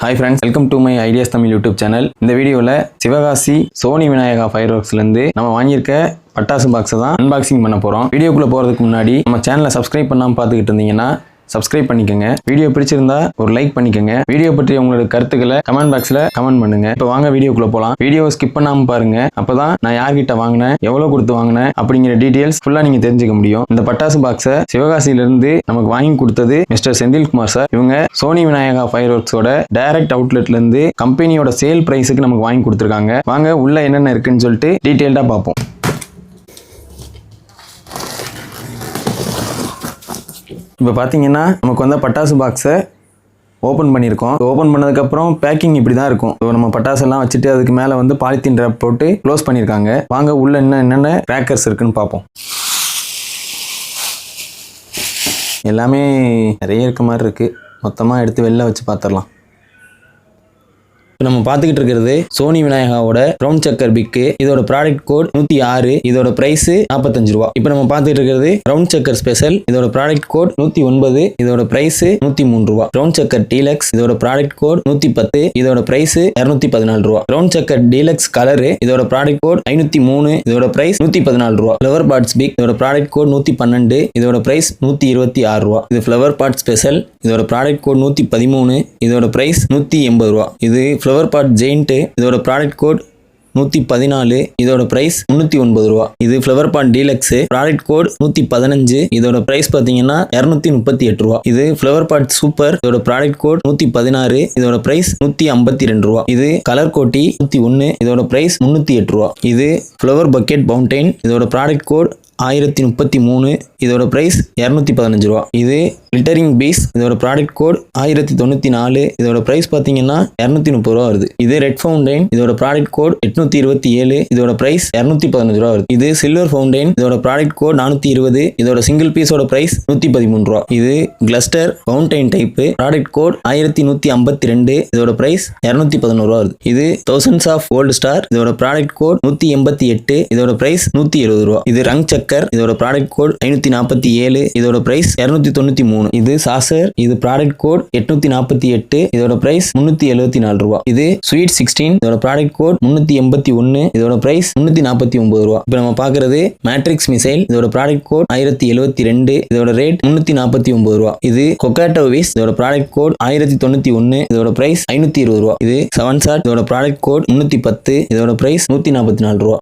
Hi friends welcome to my ideas Tamil YouTube channel இந்த வீடியோவில் Sivakasi Sony Vinayaka fire ஒர்க்ஸ்லேருந்து நம்ம வாங்கியிருக்க பட்டாசு பாக்ஸை தான் அன்பாக்சிங் பண்ண போகிறோம் வீடியோக்குள்ளே போகிறதுக்கு முன்னாடி நம்ம சேனலை சப்ஸ்கிரைப் பண்ணாமல் பார்த்துக்கிட்டு இருந்தீங்கன்னா சப்ஸ்கிரைப் பண்ணிக்கோங்க. வீடியோ பிடிச்சிருந்தா ஒரு லைக் பண்ணிக்கோங்க. வீடியோ பற்றி உங்களோட கருத்துக்களை கமெண்ட் பாக்ஸில் கமெண்ட் பண்ணுங்க. இப்போ வாங்க வீடியோக்குள்ள போகலாம் வீடியோ ஸ்கிப் பண்ணாமல் பாருங்க. அப்பதான் நான் யார்கிட்ட வாங்கினேன் எவ்வளோ கொடுத்து வாங்கினேன் அப்படிங்கிற டீட்டெயில்ஸ் ஃபுல்லாக நீங்கள் தெரிஞ்சுக்க முடியும். இந்த பட்டாசு பாக்ஸை சிவகாசியிலிருந்து நமக்கு வாங்கி கொடுத்தது மிஸ்டர் செந்தில்குமார் சார் இவங்க சோனி விநாயகா ஃபயர் ஒர்க்ஸோட டைரக்ட் அவுட்லெட்ல இருந்து கம்பெனியோட சேல் பிரைஸுக்கு நமக்கு வாங்கி கொடுத்துருக்காங்க. வாங்க உள்ள என்னென்ன இருக்குன்னு சொல்லிட்டு டீட்டெயில்டாக பார்ப்போம். இப்போ பார்த்தீங்கன்னா நமக்கு வந்த பட்டாசு பாக்ஸை ஓப்பன் பண்ணியிருக்கோம். ஓப்பன் பண்ணதுக்கப்புறம் பேக்கிங் இப்படி தான் இருக்கும். இப்போ நம்ம பட்டாசெல்லாம் வச்சுட்டு அதுக்கு மேலே வந்து பாலித்தீன் ரேப் போட்டு க்ளோஸ் பண்ணியிருக்காங்க. வாங்க உள்ள என்ன என்னென்ன கிராக்கர்ஸ் இருக்குன்னு பார்ப்போம். எல்லாமே நிறைய இருக்க மாதிரி இருக்குது மொத்தமாக எடுத்து வெளில வச்சு பார்த்துடலாம். இப்போ நம்ம பார்த்துக்கிட்டு இருக்கிறது சோனி விநாயகாவோட ரவுண்ட் சக்கர் பிக்கு இதோட ப்ராடக்ட் கோட் நூற்றி ஆறு இதோட பிரைஸ் நாற்பத்தஞ்சு ரூபா. இப்போ நம்ம பார்த்துக்கிட்டு இருக்கிறது ரவுண்ட் சக்கர் ஸ்பெஷல் இதோட ப்ராடக்ட் கோட் நூற்றி ஒன்பது இதோட பிரைஸ் நூற்றி மூணு ரூபா. ரவுண்ட் சக்கர் டீலக்ஸ் இதோட ப்ராடக்ட் கோட் நூற்றி பத்து இதோட பிரைஸ் இரநூத்தி பதினாலு ரூபா. ரவுண்ட் சக்கர் டீலக்ஸ் கலரு இதோட ப்ராடக்ட் கோட் ஐநூற்றி மூணு இதோட பிரைஸ் நூற்றி பதினாலு ரூபா. ஃப்ளவர் பாட்ஸ் பிக் இதோட ப்ராடக்ட் கோட் நூற்றி பன்னெண்டு இதோட பிரைஸ் நூற்றி இருபத்தி ஆறு ரூபா. இது ஃப்ளவர் பாட் ஸ்பெஷல் இதோட ப்ராடக்ட் கோட் நூற்றி பதிமூணு இதோட பிரைஸ் நூற்றி எண்பது ரூபா. இது ஃப்ளவர் பாட் ஜெயின்ட்டு இதோட ப்ராடக்ட் கோட் நூற்றி பதினாலு இதோட ப்ரைஸ் முந்நூற்றி ஒன்பது ரூபா. இது flower pot deluxe product code நூற்றி பதினஞ்சு இதோட ப்ரைஸ் பார்த்தீங்கன்னா இரநூத்தி முப்பத்தி எட்டு ரூபா. இது ஃப்ளவர் பாட் சூப்பர் இதோட ப்ராடக்ட் கோட் நூற்றி பதினாறு இதோட ப்ரைஸ் நூற்றி ஐம்பத்தி ரெண்டு ரூபா. இது கலர் கோட்டி நூற்றி ஒன்று இதோட ப்ரைஸ் முந்நூற்றி எட்டு ரூபா. இது ஃப்ளவர் பக்கெட் பவுண்டைன் இதோட ப்ராடக்ட் கோட் ஆயிரத்தி முப்பத்தி மூணு இதோட பிரைஸ் இரநூத்தி பதினஞ்சு ரூபா. இது லிட்டரிங் பீஸ் இதோட ப்ராடக்ட் கோட் ஆயிரத்தி தொண்ணூற்றி நாலு இதோட பிரைஸ் பார்த்தீங்கன்னா இரநூத்தி முப்பது ரூபா வருது. இது ரெட் ஃபவுண்டைன் இதோட ப்ராடக்ட் கோட் எட்நூத்தி இருபத்தி ஏழு இதோட பிரைஸ் இரநூத்தி பதினஞ்சு ரூபா வருது. இது சில்வர் ஃபவுண்டைன் இதோட ப்ராடக்ட் கோட் நானூற்றி இருபது இதோட சிங்கிள் பீஸோட பிரைஸ் நூற்றி பதிமூணு ரூபா. இது cluster fountain type product code ஆயிரத்தி நூற்றி ஐம்பத்தி ரெண்டு இதோட பிரைஸ் இரநூத்தி பதினோரு ரூபா வருது. இது தௌசண்ட்ஸ் ஆஃப் கோல்டு ஸ்டார் இதோட ப்ராடக்ட் கோட் நூற்றி எண்பத்தி எட்டு இதோட பிரைஸ் நூற்றி எழுபது ரூபா. இது ரங் சக்கர் இதோட ப்ராடக்ட் கோட் ஐநூற்றி நாற்பத்தி ஏழு. இதோட பிரைஸ் இரநூத்தி தொண்ணூற்றி மூணு. இது சாசர் இது ப்ராடக்ட் கோட் எட்நூத்தி நாற்பத்தி எட்டு. இதோட பிரைஸ் முன்னூத்தி எழுபத்தி நாலு ரூபா. இது ஸ்வீட் சிக்ஸ்டீன் இதோட ப்ராடக்ட் கோட் முன்னூத்தி எண்பத்தி ஒன்னு. இதோட பிரைஸ் முன்னூத்தி நாற்பத்தி ஒன்பது ரூபா. இப்போ நம்ம பாக்குறது மேட்ரிக்ஸ் மிசைல் இதோட ப்ராடக்ட் கோட் ஆயிரத்தி எழுபத்தி ரெண்டு. இதோட ரேட் முன்னூத்தி நாற்பத்தி ஒன்பது ரூபா. இது கொக்காட்டோவிஸ் இதோட ப்ராடக்ட் கோட் ஆயிரத்தி தொண்ணூத்தி ஒன்னு. இதோட பிரைஸ் ஐநூத்தி இருபது ரூபா. இது செவன் சாட் இதோட ப்ராடக்ட் கோட் முன்னூத்தி பத்து. இதோட பிரைஸ் நூத்தி நாற்பத்தி நாலு ரூபா.